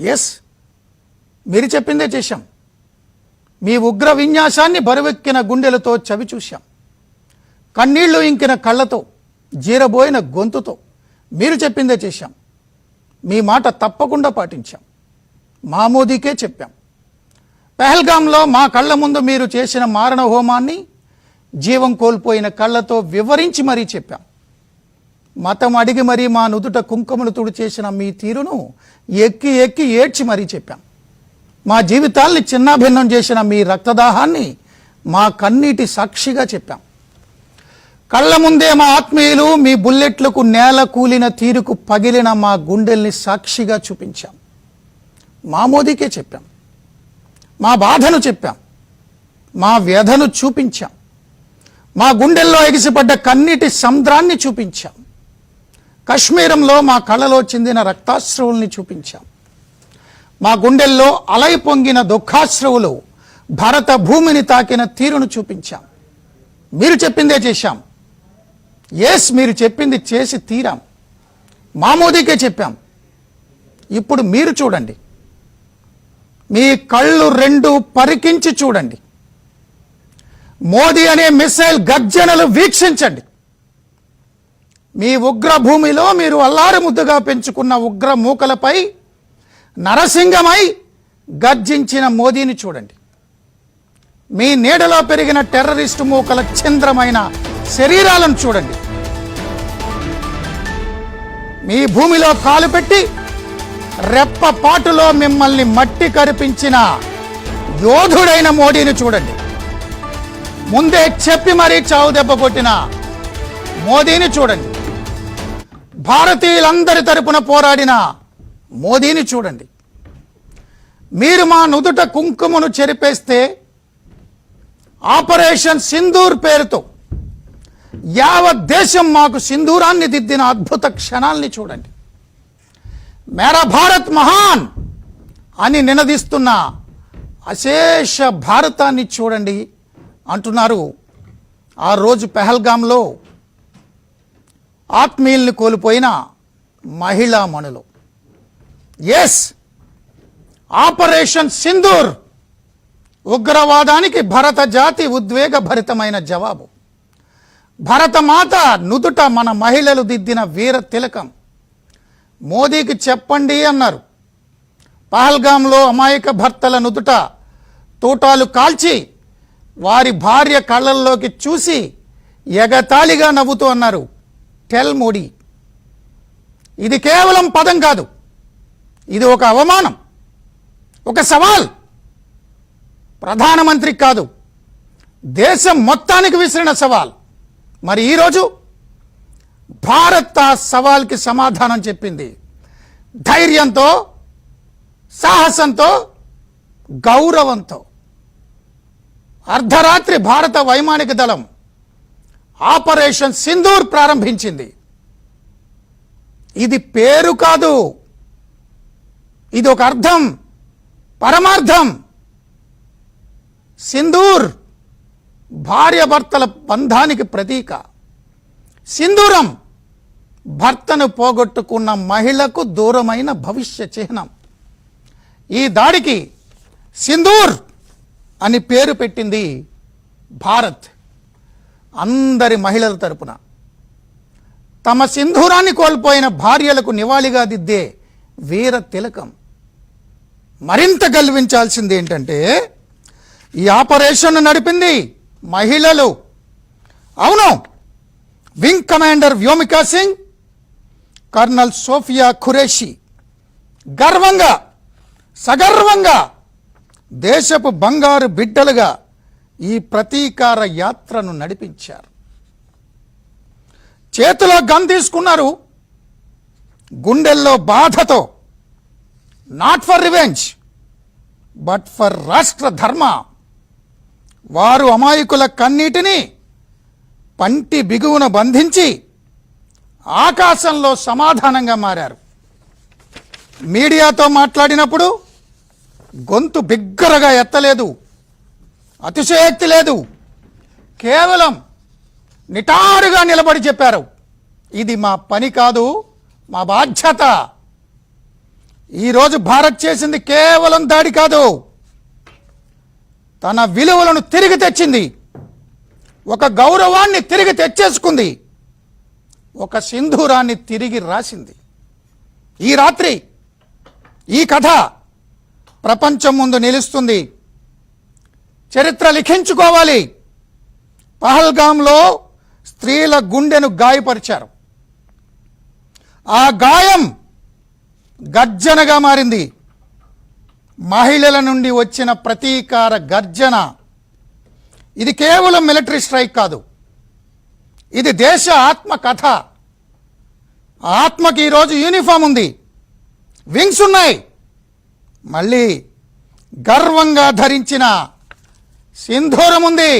Yes మీరు చెప్పిందే చేశాం. మీ ఉగ్ర విన్యాసాన్ని బరువెక్కిన గుండెలతో చవి చూశాం. కన్నీళ్ళు ఇంకిన కళ్ళతో జీరబోయిన గొంతుతో మీరు చెప్పిందే చేశాం. మీ మాట తప్పకుండా పాటించాం. మామోదీకే చెప్పాం. పెహల్గాంలో మా కళ్ళ ముందు మీరు చేసిన మారణ హోమాన్ని జీవం కోల్పోయిన కళ్ళతో వివరించి మరీ చెప్పాం. మతం అడిగి మరీ మా నుదుట కుంకుమలు తుడి చేసిన మీ తీరును ఎక్కి ఎక్కి ఏడ్చి మరీ చెప్పాం. మా జీవితాల్ని చిన్నాభిన్నం చేసిన మీ రక్తదాహాన్ని మా కన్నీటి సాక్షిగా చెప్పాం. కళ్ళ ముందే మా ఆత్మీయులు మీ బుల్లెట్లకు నేల కూలిన తీరుకు పగిలిన మా గుండెల్ని సాక్షిగా చూపించాం. మా మోదీకే చెప్పాం. మా బాధను చెప్పాం. మా వ్యధను చూపించాం. మా గుండెల్లో ఎగిసిపడ్డ కన్నీటి సముద్రాన్ని చూపించాం. కశ్మీరంలో మా కళ్ళలో చెందిన రక్తాశ్రవుల్ని చూపించాం. మా గుండెల్లో అలయ పొంగిన దుఃఖాశ్రవులు భారత భూమిని తాకిన తీరును చూపించాం. మీరు చెప్పిందే చేశాం. ఎస్ మీరు చెప్పింది చేసి తీరాం. మా మోదీకే చెప్పాం. ఇప్పుడు మీరు చూడండి. మీ కళ్ళు రెండు పరికించి చూడండి. మోదీ అనే మిసైల్ గర్జనలు వీక్షించండి. మీ ఉగ్ర భూమిలో మీరు అల్లారు ముద్దుగా పెంచుకున్న ఉగ్ర మూకలపై నరసింగమై గర్జించిన మోదీని చూడండి. మీ నీడలో పెరిగిన టెర్రరిస్టు మూకల చంద్రమైన శరీరాలను చూడండి. మీ భూమిలో కాలు పెట్టి రెప్పపాటులో మిమ్మల్ని మట్టి కరిపించిన యోధుడైన మోడీని చూడండి. ముందే చెప్పి మరీ చావు దెబ్బ కొట్టిన మోదీని చూడండి. భారతీయులందరి తరపున పోరాడిన మోదీని చూడండి. మీరు మా నుదుట కుంకుమను చెరిపేస్తే ఆపరేషన్ సింధూర్ పేరుతో యావత్ దేశం మాకు సింధూరాన్ని దిద్దిన అద్భుత క్షణాల్ని చూడండి. మేరా భారత్ మహాన్ అని నినదిస్తున్న అశేష భారతాన్ని చూడండి అంటున్నారు. ఆ రోజు పెహల్గాంలో ఆత్మీయుల్ని కోల్పోయిన మహిళా మణులు. ఎస్ ఆపరేషన్ సింధూర్ ఉగ్రవాదానికి భరత జాతి ఉద్వేగభరితమైన జవాబు. భరతమాత నుదుట మన మహిళలు దిద్దిన వీర తిలకం. మోదీకి చెప్పండి అన్నారు. పహల్గాంలో అమాయక భర్తల నుదుట తూటాలు కాల్చి వారి భార్య కళ్ళల్లోకి చూసి ఎగతాళిగా నవ్వుతూ అన్నారు. టెల్ మోడీ ఇది కేవలం పదం కాదు. ఇది ఒక అవమానం. ఒక సవాల్. ప్రధానమంత్రికి కాదు. దేశం మొత్తానికి విసిరిన సవాల్. మరి ఈరోజు భారత్ ఆ సవాల్కి సమాధానం చెప్పింది. ధైర్యంతో సాహసంతో గౌరవంతో. అర్ధరాత్రి భారత వైమానిక దళం ఆపరేషన్ సింధూర్ ప్రారంభించింది. ఇది పేరు కాదు. ఇది ఒక అర్థం. పరమార్థం. సింధూర్ భార్యాభర్తల బంధానికి ప్రతీక. సింధూరం భర్తను పోగొట్టుకున్న మహిళకు దూరమైన భవిష్య చిహ్నం. ఈ దాడికి సింధూర్ అని పేరు పెట్టింది భారత్. అందరి మహిళల తరపున. తమ సింధూరాన్ని కోల్పోయిన భార్యలకు నివాళిగా దిద్దే వీర తిలకం. మరింత గల్వించాల్సింది ఏంటంటే ఈ ఆపరేషన్ నడిపింది మహిళలు. అవును wing commander Vyomika Singh colonel Sofiya Qureshi. గర్వంగా సగర్వంగా దేశపు బంగారు బిడ్డలుగా ఈ ప్రతీకార యాత్రను నడిపించారు. చేతిలో గన్ తీసుకున్నారు. గుండెల్లో బాధతో. Not for revenge but for rashtra dharma. వారు అమాయకుల కన్నీటిని పంటి బిగువున బంధించి ఆకాశంలో సమాధానంగా మారారు. మీడియాతో మాట్లాడినప్పుడు గొంతు బిగ్గరగా ఎత్తలేదు. అతిశయోక్తి లేదు. కేవలం నిటారుగా నిలబడి చెప్పారు. ఇది మా పని కాదు మా బాధ్యత. ఈరోజు భారత్ చేసింది కేవలం దాడి కాదు. తన విలువలను తిరిగి తెచ్చింది. ఒక గౌరవాన్ని తిరిగి తెచ్చేసుకుంది. ఒక సింధూరాన్ని తిరిగి రాసింది. ఈ రాత్రి ఈ కథ ప్రపంచం ముందు నిలుస్తుంది. చరిత్ర లిఖించుకోవాలి. పహల్గాంలో స్త్రీల గుండెను గాయపరిచారు. ఆ గాయం గర్జనగా మారింది. మహిళల నుండి వచ్చిన ప్రతీకార గర్జన. ఇది కేవలం మిలిటరీ స్ట్రైక్ కాదు. ఇది దేశ ఆత్మకథ. ఆత్మకి ఈరోజు యూనిఫామ్ ఉంది. వింగ్స్ ఉన్నాయి. మళ్ళీ గర్వంగా ధరించిన సింధూరం ఉంది.